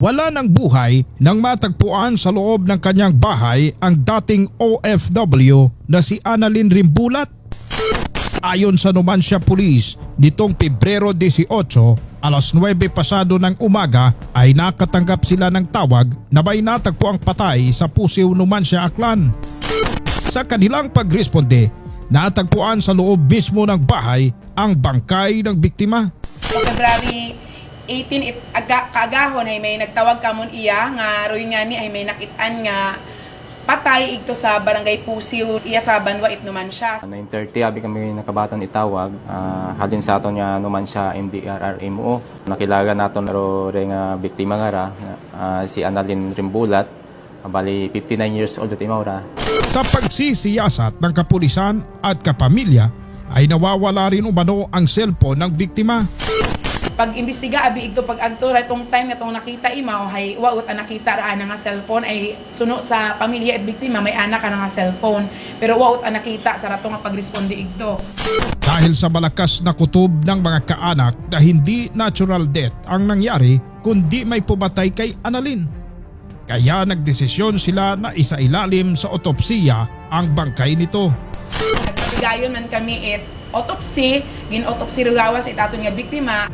Wala ng buhay nang matagpuan sa loob ng kanyang bahay ang dating OFW na si Annalyn Rimbulat. Ayon sa Numancia Police, nitong Pebrero 18, alas 9 pasado ng umaga ay nakatanggap sila ng tawag na may natagpo ang patay sa Pusiw Numancia Aklan. Sa kanilang pagresponde, natagpuan sa loob mismo ng bahay ang bangkay ng biktima. February 18 it aga, kaagahon ay may nagtawag kamon iya nga roy nga ni ay may nakitaan nga patay igto sa barangay Pusiw. Iya sa Banwa Itnuman siya. 9.30 abi kami nakabatan itawag. Ah, halin sa aton nga numan siya MDRRMO nakilaga naton ro re nga biktima nga ra. Ah, si Annalyn Rimbulat. Bali 59 years old at imawra. Sa pagsisiyasat ng kapulisan at kapamilya ay nawawala rin umano ang cellphone ng biktima. Pag imbestiga abi igto pag agtura itong time nga itong nakita imaw hay waot ang nakita ra nga cellphone ay suno sa pamilya at biktima may anak na nga cellphone pero waot ang nakita sa rato nga pagresponde igto. Dahil sa malakas na kutob ng mga kaanak na hindi natural death ang nangyari kundi may pumatay kay Annalyn. Kaya nagdesisyon sila na isailalim sa otopsiya ang bangkay nito. Nagpabigayon man kami it autopsy, gin autopsy rugawas it aton nga biktima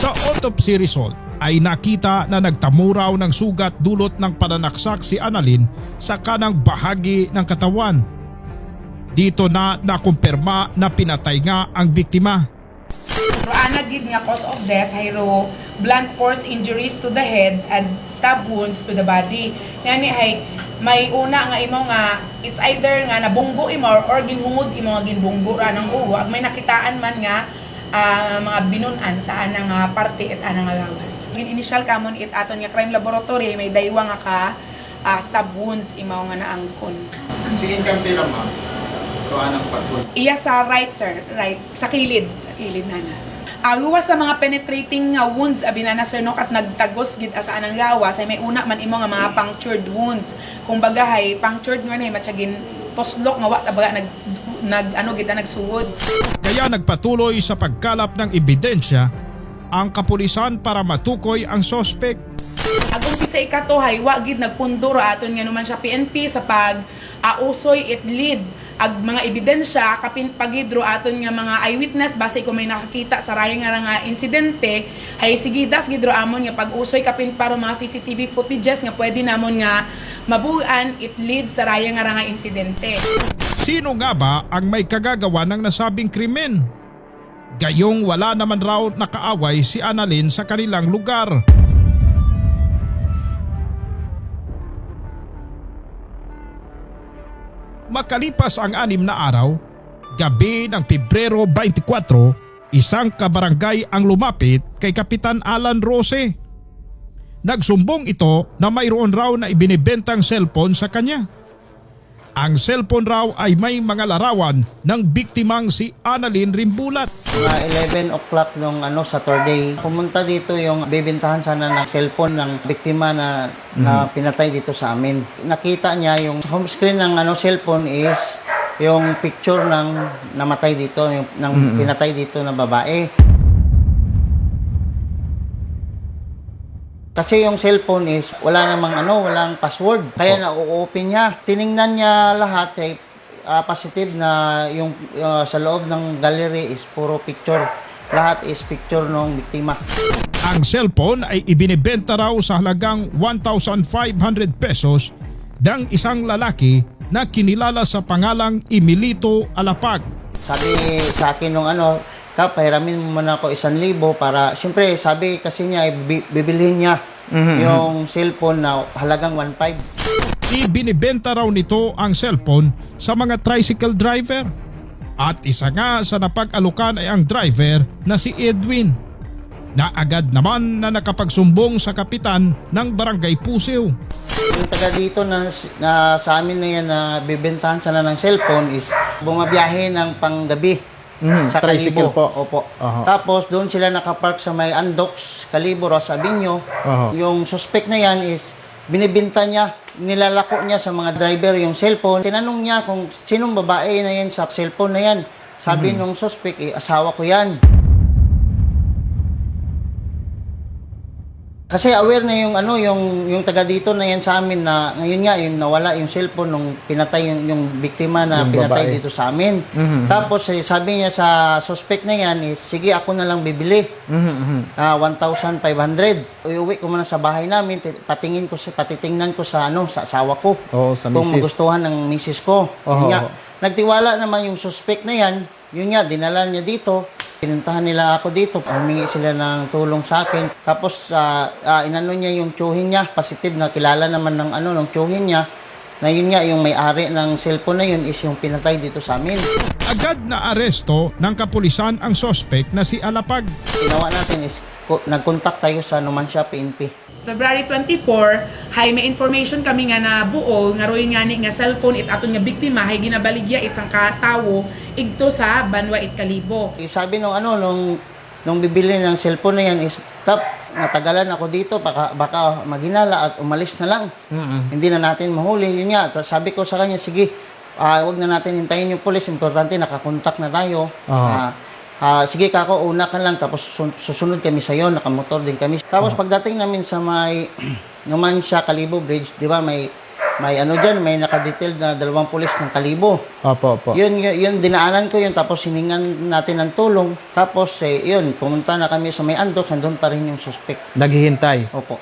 Sa autopsy result ay nakita na nagtamuraw ng sugat dulot ng pananaksak si Annalyn sa kanang bahagi ng katawan. Dito na nakumpirma na pinatay nga ang biktima. Pero ana gid nga cause of death hayro blunt force injuries to the head and stab wounds to the body. Ngani hay may una nga imo nga it's either nga nabunggo imo or ginhungod imo nga ginbunggo ra ng uwa. Ag may nakitaan man nga ah, mga binunan sa anang nga parte at anang nga gawas. Gin initial kamon it aton nga crime laboratory may daywa nga ka ah, stab wounds imo nga naangkon. Sige kang pila ma'am. Ito anang pagkul. Iya sa right, sir. Right. Sa kilid. Sa kilid, nana. Aguwa sa mga penetrating nga wounds, abi na sir no, at nagtagos gid asa anang gawas, ay may una man imo nga mga punctured wounds. Kung bagahay, punctured nga na, matsagin toslok nga wa tabaga nag, nag ano gid nagsuod. Kaya nagpatuloy sa pagkalap ng ebidensya ang kapulisan para matukoy ang sospek. Agong bisay ka to, hay, wa gid nagpundo ra aton nga naman siya PNP sa pag ausoy it lead ag mga ebidensya kapin pagidro aton nga mga eyewitness base kung may nakakita sa raya nga nga insidente ay sige das gidro amon nga pag-usoy kapin para mga CCTV footages nga pwede namon nga mabuan it lead sa raya nga nga insidente. Sino nga ba ang may kagagawa ng nasabing krimen? Gayong wala naman raw nakaaway si Annalyn sa kanilang lugar. Makalipas ang anim na araw, gabi ng Pebrero 24, isang kabarangay ang lumapit kay Kapitan Alan Rose. Nagsumbong ito na mayroon raw na ibinibentang cellphone sa kanya. Ang cellphone raw ay may mga larawan ng biktimang si Annalyn Rimbulat. Mga 11 o'clock nung ano, Saturday, pumunta dito yung bibintahan sana ng cellphone ng biktima na, na pinatay dito sa amin. Nakita niya yung home screen ng ano, cellphone is yung picture ng namatay dito, yung, ng pinatay dito na babae. Kasi yung cellphone is wala namang ano, walang password. Kaya na-open niya. Tiningnan niya lahat eh, ah, positive na yung ah, sa loob ng gallery is puro picture. Lahat is picture ng biktima. Ang cellphone ay ibinibenta raw sa halagang 1,500 pesos ng isang lalaki na kinilala sa pangalang Emilito Alapag. Sabi sa akin nung ano, Kap, pahiramin mo muna ako isang libo para, siyempre, sabi kasi niya, eh, bi- bibilhin niya yung cellphone na halagang 1.5. Ibinibenta raw nito ang cellphone sa mga tricycle driver. At isa nga sa napag-alukan ay ang driver na si Edwin na agad naman na nakapagsumbong sa kapitan ng barangay Pusiw. Yung taga dito na, na sa amin na yan na bibentahan sana ng cellphone is bumabiyahe ng panggabi. Mhm, sa Kalibo. po. Opo. Aha. Tapos doon sila nakapark sa may Andox, Kalibo, Rosa Abinyo. Aha. Yung suspect na yan is binibinta niya, nilalako niya sa mga driver yung cellphone. Tinanong niya kung sinong babae na yan sa cellphone na yan. Sabi nung suspect, eh, asawa ko yan. Kasi aware na yung ano yung yung taga dito na yan sa amin na ngayon nga yung nawala yung cellphone nung pinatay yung, yung biktima na Yung pinatay babae. dito sa amin. Mhm. Tapos eh, sabi niya sa suspect na yan, eh, sige ako na lang bibili. Mhm, mhm. Ah, 1,500. Uwi ko muna sa bahay namin, ti- patingin ko sa patitingnan ko sa ano sa asawa ko. Oo, sa kung misis. magustuhan ng misis ko. Oo. Yun nga. Nagtiwala naman yung suspect na yan. Yun nga, dinala niya dito. Pinuntahan nila ako dito. Humingi sila ng tulong sa akin. Tapos, ah, ah, inano niya yung tsuhin niya. Positive na kilala naman ng ano, ng tsuhin niya. Na yun nga, yung may-ari ng cellphone na yun is yung pinatay dito sa amin. Agad na aresto ng kapulisan ang sospek na si Alapag. Ginawa natin is, ko- nag-contact tayo sa Numancia PNP. February 24, hay may information kami nga na buo nga roy nga ni nga cellphone it aton nga biktima hay ginabaligya it sang katawo igto sa Banwa it Kalibo. Eh, Sabi nung ano, nung, nung bibili ng cellphone na yan is, Kap, natagalan ako dito, baka, baka maginala at umalis na lang. Hindi na natin mahuli. Yun nga, sabi ko sa kanya, sige, ah, wag na natin hintayin yung police. Importante, nakakontak na tayo. Ah, ah, sige kako, una ka lang, tapos sun- susunod kami sa'yo, nakamotor din kami. Tapos pagdating namin sa may Numancia Kalibo Bridge, di ba, may may ano dyan, may nakadetailed na dalawang pulis ng Kalibo. Opo, opo. Yun, yun, yun, dinaanan ko yun, tapos hiningan natin ng tulong. Tapos, eh, yun, pumunta na kami sa may andok, nandun pa rin yung suspect. Naghihintay. Opo.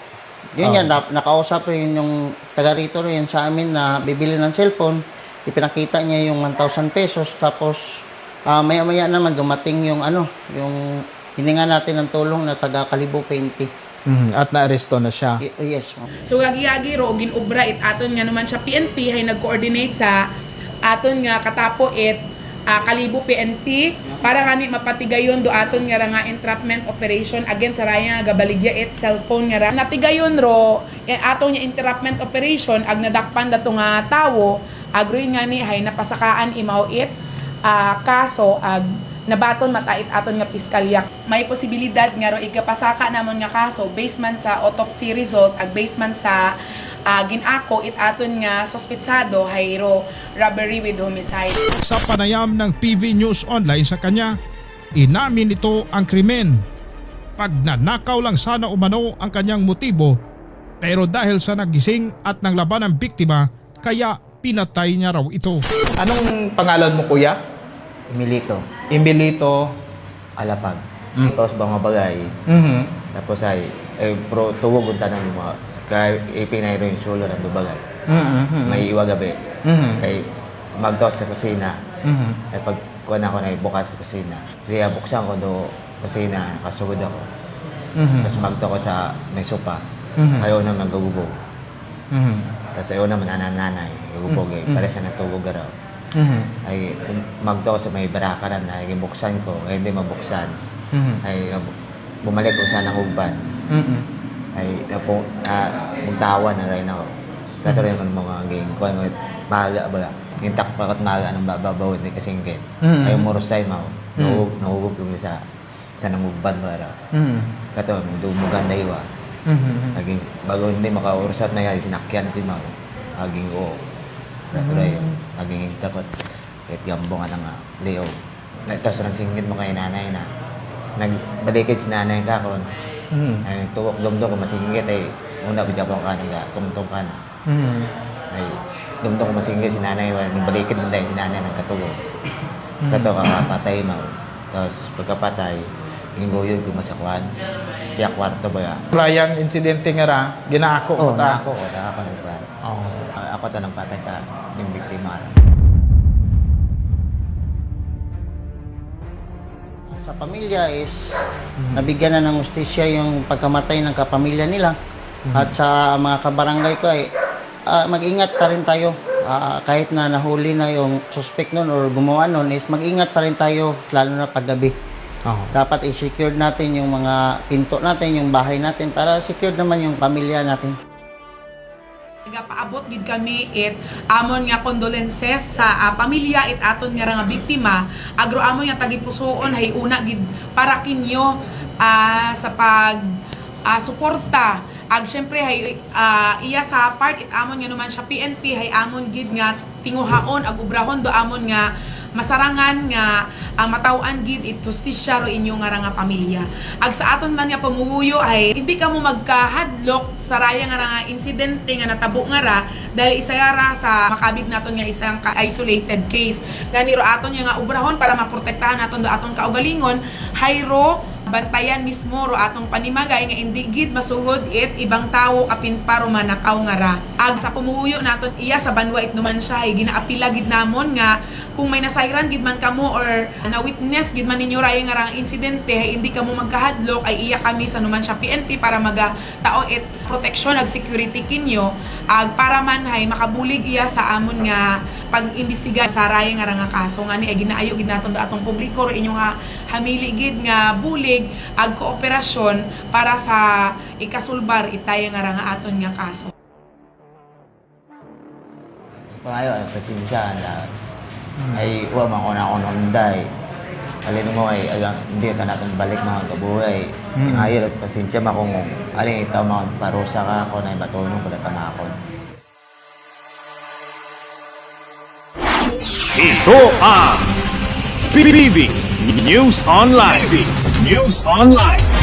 Yun yan, na, nakausap rin yung taga rito rin sa amin na bibili ng cellphone. Ipinakita niya yung 1,000 pesos. Tapos, ah, maya-maya naman dumating yung ano, yung hininga natin ng tulong na taga Kalibo 20. Mhm, At naaresto na siya. Y- yes, ma'am. So gagi-agi ro ginubra it aton nga naman siya PNP hay nag-coordinate sa aton nga katapo it ah, Kalibo PNP para nga ni mapatigayon do aton nga ra nga entrapment operation against sa raya nga gabaligya it cellphone nga ra natigayon ro eh, aton nga entrapment operation ag nadakpan dato nga tawo agroy nga ni hay napasakaan imaw it ah, kaso ag nabaton matait aton nga piskalya may posibilidad nga ro igapasaka namon nga kaso based man sa autopsy result ag based man sa ah, ginako it aton nga sospetsado hayro robbery with homicide Sa panayam ng PV News Online sa kanya, inamin nito ang krimen. Pagnanakaw lang sana umano ang kanyang motibo, pero dahil sa nagising at nang laban ng biktima, kaya pinatay niya raw ito. Anong pangalan mo, kuya? Emilito, Imbilito. alapag. Mm. Tapos mga bagay, Mhm. tapos ay, eh, pro, tuwag ang tanang mga, kaya ipinayro yung sulo ng dubagay. Mhm. May iwa gabi. Mhm. Kay magdaos sa kusina, Mhm. ay pag kuha na ako na bukas sa kusina. Kaya buksan ko do kusina, kasugod ako. Mhm. Tapos magto ko sa may sopa. Mhm. Ayaw na nagugubog. Mhm. Tapos ayaw naman nananay, gugubog eh. Mm. Pare sa natugog raw. Mhm. Ay, ko sa may barakaran na, ay buksan ko, ay hindi mabuksan. Mhm. ay bumalik ko sa nangugban Mhm. ay napo uh, magtawa na rin ako katuloy ko ng mga game ko ano maga ba yung takpa at maga ng bababaw hindi kasi hindi Mhm. ay morosay mo Mm. nahugog nahugog yung sa sa nangugban ba raw Mhm. kato dumugan na iwa Mhm. naging bago hindi makaurusat na yan sinakyan ko mo naging oo katuloy yun naging takot kahit gambong ka na nga leo. Tapos nagsingit mo kay nanay na nagbalikid si nanay ka ako Mhm. ay tuwak dumdum ko masingit ay una ko ka nang kumtong ka na. Mhm. ay dumdum ko masingit si nanay wa nagbalikid din dahil si nanay nagkatuwa kato ka patay mo. Tapos pagkapatay yung goyod ko masakwan piyak kwarto ba ya Layang insidente nga ra, ginaako oh mo na ta. ako oh, na ako nagpan Oh. ako ta nang patay sa yung biktima Sa pamilya is nabigyan na ng ustisya yung pagkamatay ng kapamilya nila. At sa mga kabarangay ko ay ah, mag-ingat pa rin tayo. Ah, kahit na nahuli na yung suspect nun or gumawa nun is mag-ingat pa rin tayo lalo na paggabi. Oh. Dapat i-secure natin yung mga pinto natin, yung bahay natin para secure naman yung pamilya natin. Nagapaabot gid kami it amon nga condolences sa ah, pamilya it aton nga nga biktima agro amon nga tagipusoon hay una gid para kinyo ah, sa pag ah, suporta ag syempre hay ah, iya sa part it amon nga naman siya PNP hay amon gid nga tinguhaon ag ubrahon do amon nga masarangan nga ang matawaan gid it hustisya ro inyo nga nga pamilya. Ag sa aton man nga pamuyo ay hindi ka mo magkahadlok sa raya nga nga insidente nga natabo nga ra dahil isa ra sa makabig naton nga isang isolated case. Gani ro aton nga ubrahon para maprotektahan naton do aton kaugalingon hayro bantayan mismo ro atong panimagay nga hindi gid masugod it ibang tawo kapin paro manakaw nga ra. Ag sa pumuyo naton iya sa banwa it numan siya ay ginaapila gid namon nga kung may nasayran gid man kamo or na witness gid man ninyo ray nga rang insidente hindi kamo magkahadlok ay iya kami sa numan siya PNP para maga tao it. Protection ag security kinyo ag para man hay makabulig iya sa amon nga pag-imbestiga sa ray nga ra nga kaso. Nga ni ay ginaayo gid naton atong publiko ro inyo nga hamili gid nga bulig ag kooperasyon para sa ikasulbar itay nga ra nga aton nga kaso. Pangayo, ang pasensya na ay uwa man ko na ako nunday. Alin mo ay agang hindi ka natin balik mga kabuhay. Mm. Ngayon, pasensya ma kung alin ito mga parusa ka ako na ibatulong ko na tamakon. Ito ang PBB News Online. News Online.